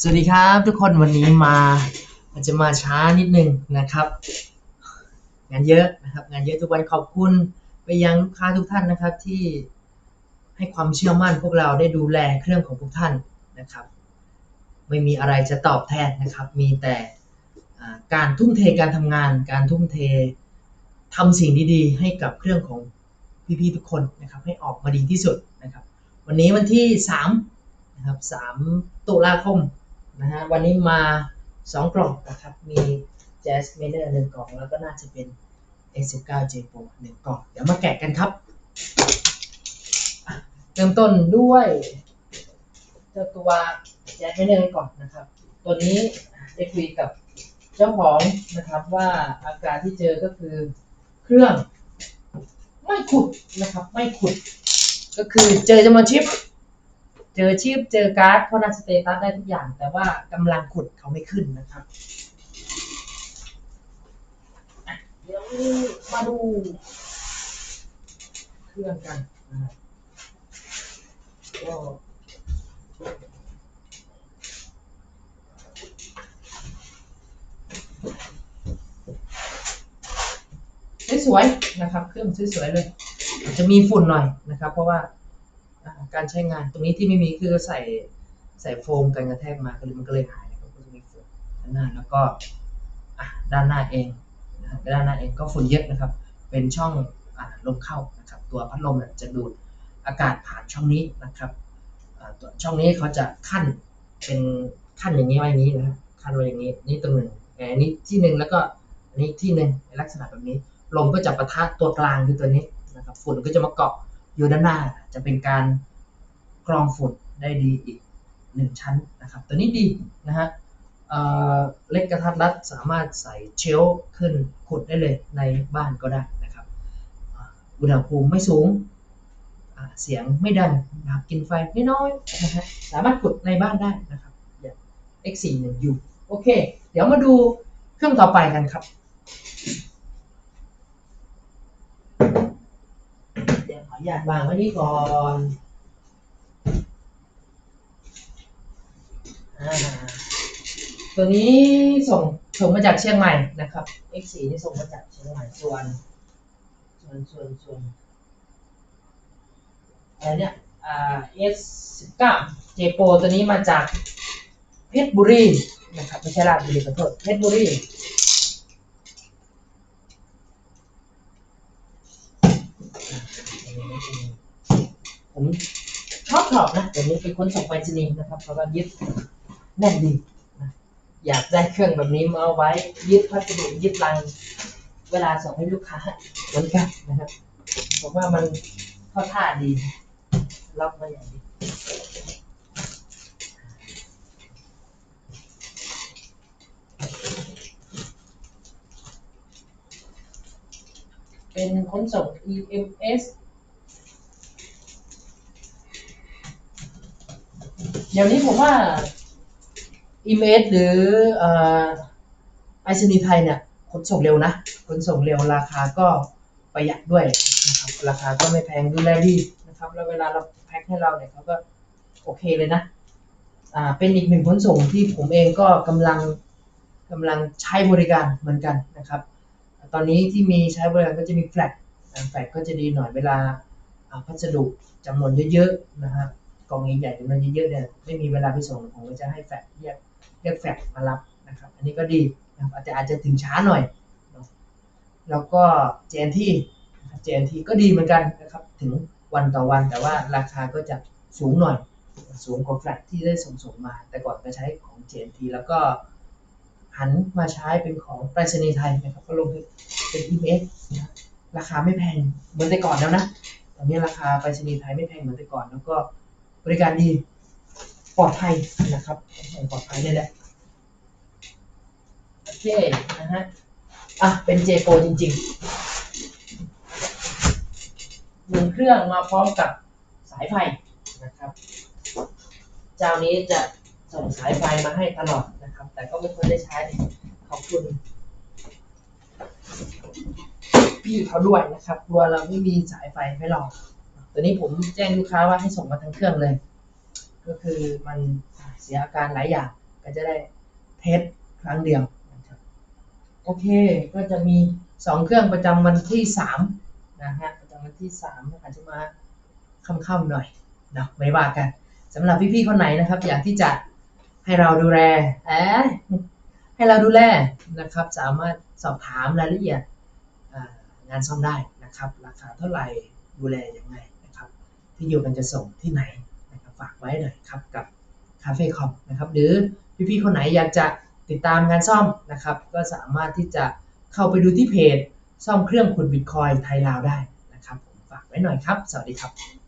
สวัสดีครับทุกคนวันนี้มาอาจจะมาช้านิดนึงนะครับ งานเยอะนะครับ งานเยอะทุกวันขอบคุณไปยังลูกค้าทุกท่านนะครับที่ให้ความเชื่อมั่นพวกเราได้ดูแลเครื่องของพวกท่านนะครับ ไม่มีอะไรจะตอบแทนนะครับ มีแต่การทุ่มเทการทำงาน การทุ่มเททำสิ่งดีๆ ให้กับเครื่องของพี่ๆทุกคนนะครับ ให้ออกมาดีที่สุดนะครับ วันนี้วันที่3นะครับ3ตุลาคม นะฮะวันนี้มา2กล่องนะครับ มี Jazz m a n e r หนึ่งกล่อง แล้วก็น่าจะเป็น S19 J Pro หนึ่งกล่อง เดี๋ยวมาแกะกันครับ เริ่มต้นด้วยเจ้าตัว Jazz m a n e r ก่อนนะครับ ตัวนี้ได้คุยกับเจ้าของนะครับว่าอาการที่เจอก็คือเครื่องไม่ขุดนะครับ ไม่ขุด ก็คือเจอจำนวนชิป เจอชิปเจอการ์ดเพราะนันสเตตัสได้ทุกอย่าง แต่ว่ากำลังขุดเขาไม่ขึ้นนะครับเดี๋ยวมาดู เครื่องกันนะครับก็สวยๆนะครับ เครื่องสวยๆเลยอาจจะมีฝุ่นหน่อยนะครับ เพราะว่า การใช้งานตรงนี้ที่ไม่มีคือใส่ใส่โฟมกันกระแทกมาก็เลยมันก็เลยหายนะครับก็จะมีฝุ่นด้านหน้าแล้วก็ด้านหน้าเองนะครับด้านหน้าเองก็ฝุ่นเยอะนะครับ เป็นช่องอลมเข้านะครับ ตัวพัดลมจะดูดอากาศผ่านช่องนี้นะครับตัวช่องนี้เขาจะขั้นเป็นขั้นอย่างนี้ไว้อย่างนี้นะครับขั้นไว้อย่างนี้นี่ตรงหนึ่งอันนี้ที่หนึ่งแล้วก็อันนี้ที่หนึ่งในลักษณะแบบนี้ลมก็จะปะทะตัวกลางคือตัวนี้นะครับฝุ่นก็จะมาเกาะ อยู่ด้านหน้าจะเป็นการกรองฝุ่นได้ดีอีกหนึ่งชั้นนะครับ ตัวนี้ดีนะฮะเเล็กกระทัดรัดสามารถใส่เชลขึ้นขุดได้เลยในบ้านก็ได้นะครับอุณหภูมิไม่สูงเสียงไม่ดังนะครับกินไฟไม่น้อยนะฮะสามารถขุดในบ้านได้นะครับอย่าง X41U โอเค เดี๋ยวมาดูเครื่องต่อไปกันครับ เดี๋ยวขออนุญาตวางไว้นี่ก่อนอ่าตัวนี้ส่งส่งมาจากเชียงใหม่นะครับ X4 นี่ส่งมาจากเชียงใหม่ส่วน ส่วนส่วนส่วนอะไรเนี่ยอ่า S19 J Pro ตัวนี้มาจากเพชรบุรีนะครับไม่ใช่ราชบุรีขอโทษเพชรบุรี ผมชอบชอบนะเดี๋ยวนี้เป็นคนส่งไปรษณีย์นะครับเพราะว่ายึดแน่นดีนะอยากได้เครื่องแบบนี้มาเอาไว้ยึดพัสดุยึดลัง เวลาส่งให้ลูกค้าเหมือนกันนะครับผมว่ามันเข้าท่าดีล็อกมาอย่างดีเป็นขนส่ง EMS เดี๋ยวนี้ผมว่า e m a หรือไอซนีไทยเนี่ยขนส่งเร็วนะขนส่งเร็วราคาก็ประหยัดด้วยนะครับราคาก็ไม่แพงดูแลดีนะครับ แล้วเวลาเราแพ็คให้เราเนี่ยเขาก็โอเคเลยนะอ่าเป็นอีกหนึ่งขนส่งที่ผมเองก็กำลังกำลังใช้บริการเหมือนกันนะครับ ตอนนี้ที่มีใช้บริการก็จะมีแฟลกแฟลกก็จะดีหน่อยเวลาอ่าพัสดุจำนวนเยอะๆนะฮะ กองใหญ่ๆจำนวนเยอะๆเนี่ยไม่มีเวลาไปส่งผมก็จะให้แฟกเรียกเรียกแฟกมารับนะครับ อันนี้ก็ดีนะครับอาจจะอาจจะถึงช้าหน่อย แล้วก็ JNT นะครับ JNT ก็ดีเหมือนกันนะครับ ถึงวันต่อวันแต่ว่าราคาก็จะสูงหน่อย สูงกว่าแฟลกที่ได้ส่งส่งมา แต่ก่อนก็ใช้ของ JNT แล้วก็หันมาใช้เป็นของไปรษณีย์ไทยนะครับ ก็ลงเป็น EMS นะราคาไม่แพงเหมือนแต่ก่อนแล้วนะ ตอนนี้ราคาไปรษณีย์ไทยไม่แพงเหมือนแต่ก่อน แล้วก็ บริการดีปลอดภัยนะครับปลอดภัยนี่แหละโอเคนะฮะอะเป็นเจโปจริงๆหนึ่งเครื่องมาพร้อมกับสายไฟนะครับ เจ้านี้จะส่งสายไฟมาให้ตลอดนะครับ แต่ก็ไม่ค่อยได้ใช้ขอบคุณ พี่เขาด้วยนะครับกลัวเราไม่มีสายไฟให้เรา ตัวนี้ผมแจ้งลูกค้าว่าให้ส่งมาทั้งเครื่องเลย ก็คือมันเสียอาการหลายอย่าง ก็จะได้เทสครั้งเดียวนะครับโอเค ก็จะมีสองเครื่องประจำวันที่สามนะฮะประจำวันที่สามอาจจะมาค่ำๆหน่อยเนาะไม่ว่ากันสำหรับพี่ๆคนไหนนะครับ อยากที่จะให้เราดูแลเอ๊ะให้เราดูแลนะครับ สามารถสอบถามรายละเอียดงานซ่อมได้นะครับ ราคาเท่าไหร่ดูแลยังไงนะครับ ที่อยู่กันจะส่งที่ไหนนะครับฝากไว้หน่อยครับกับคาเฟ่คอมนะครับหรือพี่ๆคนไหนอยากจะติดตามงานซ่อมนะครับก็สามารถที่จะเข้าไปดูที่เพจ ซ่อมเครื่องขุดบิตคอยไทยลาวได้นะครับผมฝากไว้หน่อยครับ สวัสดีครับ